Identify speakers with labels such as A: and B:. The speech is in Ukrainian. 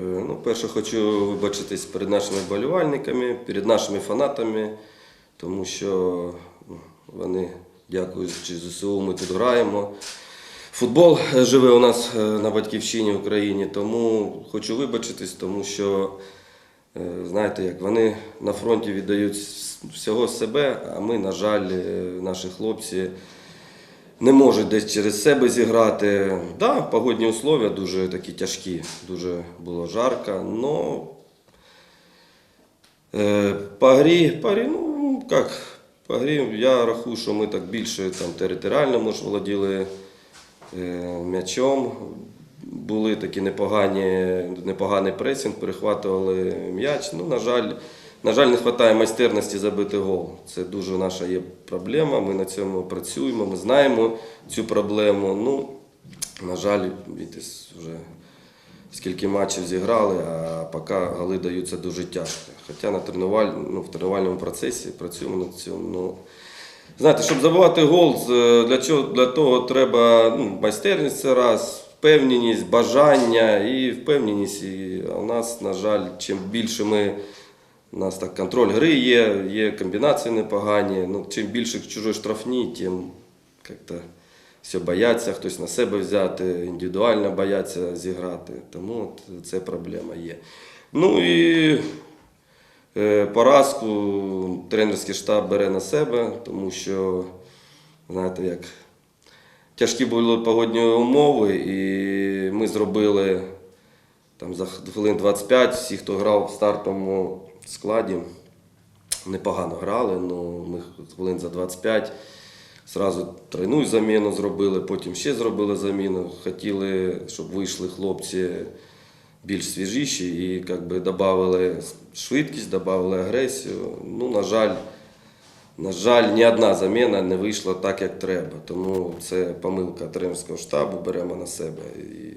A: Ну, перше, хочу вибачитись перед нашими вболівальниками, перед нашими фанатами, тому що ну, вони, дякуючи ЗСУ, ми тут граємо. Футбол е, живе у нас е, на батьківщині в Україні, тому хочу вибачитись, тому що, е, знаєте, як вони на фронті віддають всього себе, а ми, на жаль, е, наші хлопці не можуть десь через себе зіграти. Да, погодні условия дуже такі тяжкі, дуже було жарко, але по грі, по грі, ну як, по грі, я рахую, що ми так більше там, територіально може, володіли е, м'ячом. Були такі непогані, непоганий пресинг, перехватували м'яч. Ну, на жаль, на жаль, не вистачає майстерності забити гол. Це дуже наша є проблема. Ми на цьому працюємо, ми знаємо цю проблему. Ну, на жаль, вже скільки матчів зіграли, а поки голи даються дуже тяжко. Хоча на тренуваль, ну, в тренувальному процесі працюємо над цим. Ну, Знаєте, щоб забивати гол, для, чого, для того треба ну, майстерність це раз, впевненість, бажання і впевненість. І, у нас, на жаль, чим більше ми, у нас так контроль гри є, є комбінації непогані. Ну, чим більше чужої штрафні, тим все бояться, хтось на себе взяти, індивідуально бояться зіграти. Тому от це проблема є. Ну і Е, Поразку тренерський штаб бере на себе, тому що, знаєте, як тяжкі були погодні умови, і ми зробили там, за хвилин 25, всі, хто грав в стартовому складі, непогано грали. Ну, ми хвилин за 25 Зразу тройну заміну зробили, потім ще зробили заміну. Хотіли, щоб вийшли хлопці більш свіжіші і як би додали швидкість, додали агресію. Ну, на жаль, на жаль, ні одна заміна не вийшла так, як треба. Тому це помилка тренерського штабу, беремо на себе. І